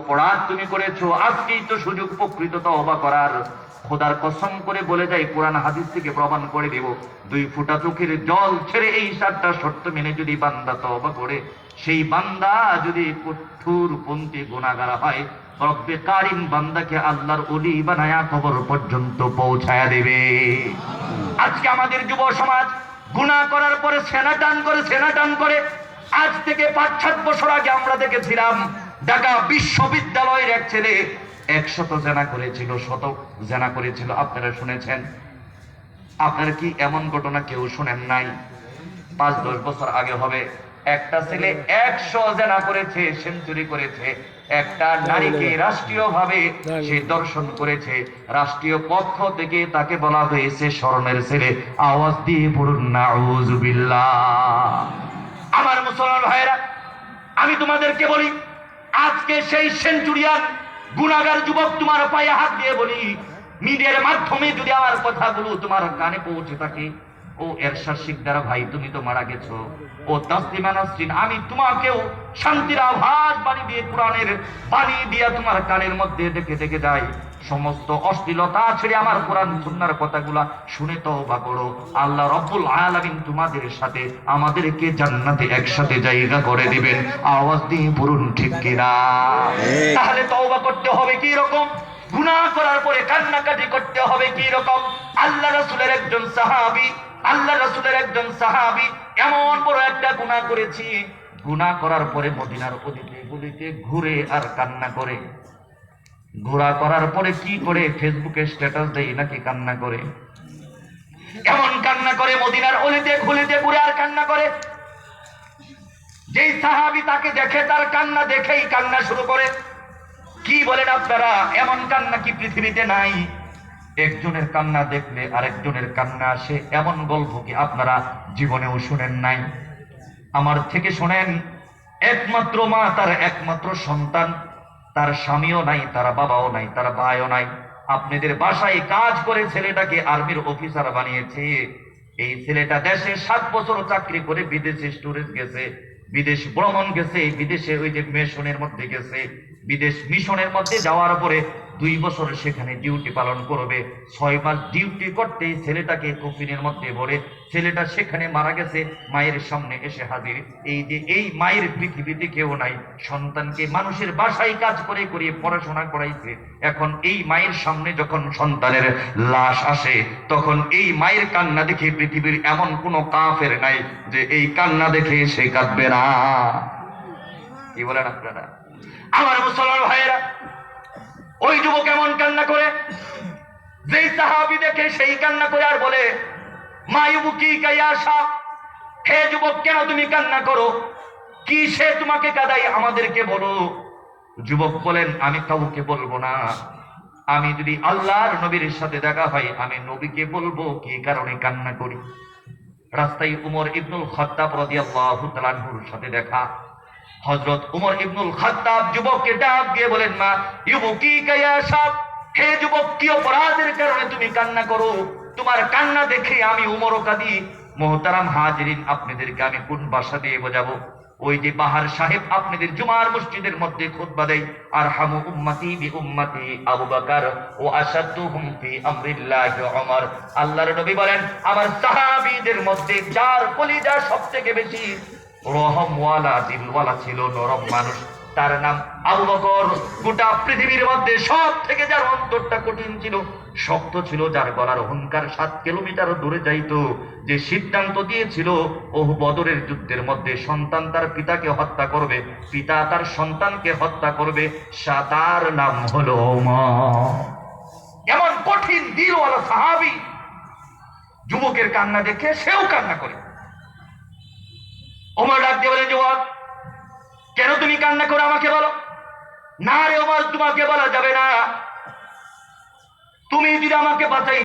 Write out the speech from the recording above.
অপরাধ তুমি করেছ? আজকেই তো সুযোগ প্রকৃত তওবা করার। খোদার কসম করে বলে যাই, কোরআন হাদিস থেকে প্রমাণ করে দেব। দুই ফুটা চোখের জল ছেড়ে এই সাতটা শর্ত মেনে যদি বান্দা তওবা করে, সেই বান্দা যদি কঠোর পন্থী গুণাগার হয়, রব্বে কারিম বান্দাকে আল্লাহর অলি বানায়া কবর পর্যন্ত পৌঁছায়া দেবে। আজকে আমাদের যুব সমাজ গুণা করার পরে সেনা টান করে, সেনা টান করে, আজ থেকে পাঁচ সাত বছর আগে আমরা দেখেছিলাম ঢাকা বিশ্ববিদ্যালয়ের এক ছেলে একশত জেনা করেছিল শত জেনা করেছিল। আপনারা শুনেছেন? আপনারা কি এমন ঘটনা কেউ শুনেন নাই? পাঁচ, দশ বছর আগে হবে। একটা ছেলে একশো জেনা করেছে, সেঞ্চুরি করেছে। একটা নারীকে রাষ্ট্রীয় ভাবে সে দর্শন করেছে। রাষ্ট্রীয় পক্ষ থেকে তাকে বলা হয়েছে স্মরণের ছেলে। আওয়াজ দিয়ে পড়ুন নাউজুবিল্লাহ আমার মুসলমান ভাইরা আমি তোমাদেরকে বলি আজকে সেই সেঞ্চুরিয়ান গুণাগার যুবক তোমার পায়ে হাত দিয়ে বলি মিডিয়ার মাধ্যমে যদি আমার কথাগুলো তোমার গানে পৌঁছে থাকে ও এরশাদ শিকদার ভাই তুমি তো মারা গেছো। ও তাসলিমা নাসরিন আমি তোমাকেও শান্তির আভাস বাণী দিয়ে কোরআনের বাণী দিয়ে তোমার কানের মধ্যে দেখে দেখে যাই সমস্ত অশ্লীলতা ছেড়ে আমার কোরআন সুন্নার কথাগুলা শুনে তো বা করো। আল্লাহ রব্বুল আলামিন তোমাদের সাথে আমাদেরকে জান্নাতে একসাথে জায়গা করে দিবেন। আওয়াজ দিয়ে পড়ুন ঠিক কিনা? তাহলে তওবা করতে হবে কি রকম? গুনাহ করার পরে কান্নাকাটি করতে হবে কি রকম? আল্লাহ রসুলের একজন সাহাবি, আল্লাহ রসুলের একজন সাহাবী এমন বড় একটা গুনাহ করেছি। গুনাহ করার পরে মদিনার অলিতে গলিতে ঘুরে আর কান্না করে। ঘোরা করার পরে কি করে? ফেসবুকে স্ট্যাটাস দেয় নাকি কান্না করে? এমন কান্না করে মদিনার অলিতে খুলিতে ঘুরে আর কান্না করে। যেই সাহাবি তাকে দেখে, তার কান্না দেখেই কান্না শুরু করে। বলেন আপনারা, এমন কান্না কি পৃথিবীতে নাই? একজনের কান্না দেখলে আরেকজনের কান্না আসে। এমন গল্প কি আপনারা জীবনেও শুনেন নাই? আমার থেকে শোনেন, একমাত্র মা, তার একমাত্র সন্তান। তার স্বামীও নাই, তার বাবাও নাই, তার ভাইও নাই। আপনাদের বাসায় কাজ করে ছেলেটাকে আর্মির অফিসার বানিয়েছে। এই ছেলেটা দেশে সাত বছর চাকরি করে বিদেশে স্টোরেজ গেছে, বিদেশ ভ্রমণ গেছে, বিদেশে ওই যে মিশনের মধ্যে গেছে। বিদেশ মিশনের মধ্যে যাওয়ার পরে দুই বছর সেখানে ডিউটি পালন করবে। ছয় মাস ডিউটি করতে ছেলেটাকে কফিনের মধ্যে ভরে, ছেলেটা সেখানে মারা গেছে, মায়ের সামনে এসে হাজির। এই যে, এই মায়ের পৃথিবীতে কেউ নাই, সন্তানকে মানুষের বাসায় কাজ করে করিয়ে পড়াশোনা করাইছে। এখন এই মায়ের সামনে যখন সন্তানের লাশ আসে, তখন এই মায়ের কান্না দেখে পৃথিবীর এমন কোনো কাফের নাই যে এই কান্না দেখে সে কাঁদবে না। কি বলেন আপনারা? আমার মুসলমান ভাইয়েরা, ওই যুবক এমন কান্না করে, যেই সাহাবি দেখে সেই কান্না করে আর বলে মায়ুবুকি কাইয়াসা হে যুবক, কেন তুমি কান্না করো? কি সে তোমাকে কাদাই আমাদেরকে বলো? যুবক বলেন, আমি কাউকে বলব না। আমি যদি আল্লাহর নবীর সাথে দেখা হয়, আমি নবীকে বলব কি কারণে কান্না করি? রাস্তায় উমর ইবনুল খত্তাব রাদিয়াল্লাহু তাআলার সাথে দেখা। হযরত উমর ইবনুল খাত্তাব যুবককে ডাক দিয়ে বলেন, মা ইউবুকি কায়া সাব? হে যুবক, কি অপরাধের কারণে তুমি কান্না করো? তোমার কান্না দেখে আমি উমরও কাঁদি মোহতারাম হাজিরিন আপনাদেরকে আমি কোন ভাষা দিয়ে বোঝাবো? ওই যে বাহার সাহেব আপনাদের জুমার মসজিদের মধ্যে খুতবা দেয় আর হামু উম্মতি বি উম্মতি আবু বকর ও আসাদুহুম ফি আমরিল্লাহ ওমর আল্লাহর নবী বলেন, আমার সাহাবীদের মধ্যে যার কলিজা সবথেকে বেশি রহমওয়ালা দিলওয়ালা ছিল নরম মানুষ। তার নাম আবু বকর। গোটা পৃথিবীর মধ্যে সব থেকে যার অন্তরটা কঠিন ছিল, শক্ত ছিল, যার গলার হুঙ্কার সাত কিলোমিটার দূরে যাইতো। যে সিদ্ধান্ত দিয়েছিল ও বদরের যুদ্ধের মধ্যে সন্তান তার পিতাকে হত্যা করবে, পিতা তার সন্তানকে হত্যা করবে, সা- তার নাম হলো এমন কঠিন দিলওয়ালা সাহাবি, যুবকের কান্না দেখে সেও কান্না করে। ওমর ডাক দিয়ে বলে, যুবক, কেন তুমি কান্না করে আমাকে বলো? না রে ওমর, তোমাকে বলা যাবে না। তুমি যদি আমাকে বাঁচাই